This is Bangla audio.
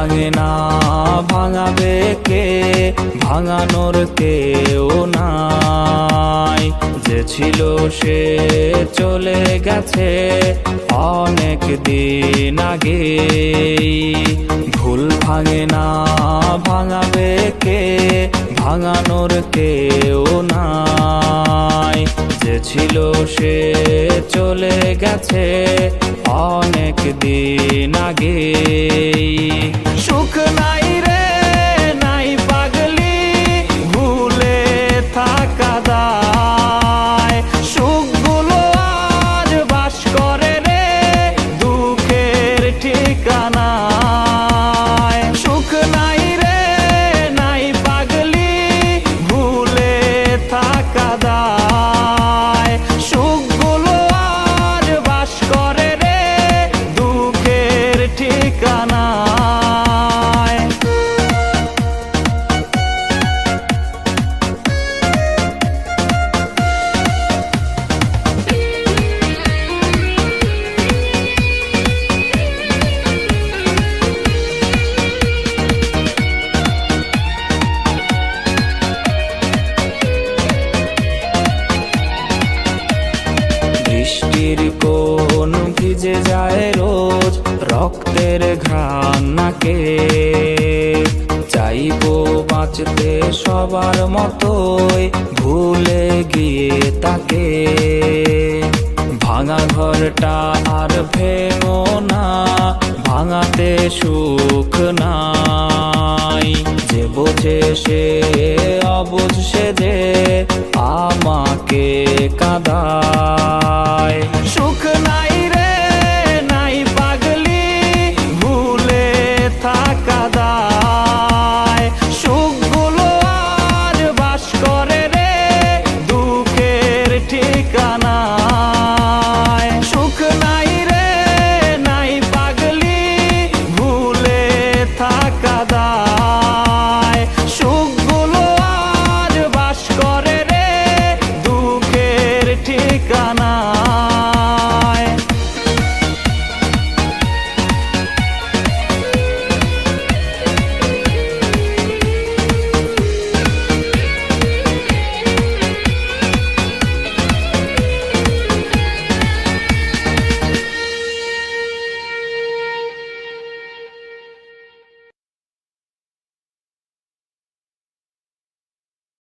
ভাঙে না, ভাঙাবে কে? ভাঙানোর কেও নাই। যে ছিল সে চলে গেছে অনেক দিন আগে ভুল ভাঙে না, ভাঙাবে কে? ভাঙানোর কেও নাই। যে ছিল সে চলে গেছে অনেক দিন আগে সুখ নাই রে, নাই পাগলি, ভুলে থাকা দায়। সুখগুলো আজ বাস করে রে, দুঃখের ঠিকানায় ভিজে যায় রোজ রক্তের ঘ্রাণ নাকে। চাইব বাঁচতে সবার মতোই ভুলে গিয়ে তাকে। ভাঙা ঘরটা আর ভেঙো না, ভাঙাতে সুখ নাই। যে বোঝে সে, অবুঝ সে যে ঠিকানা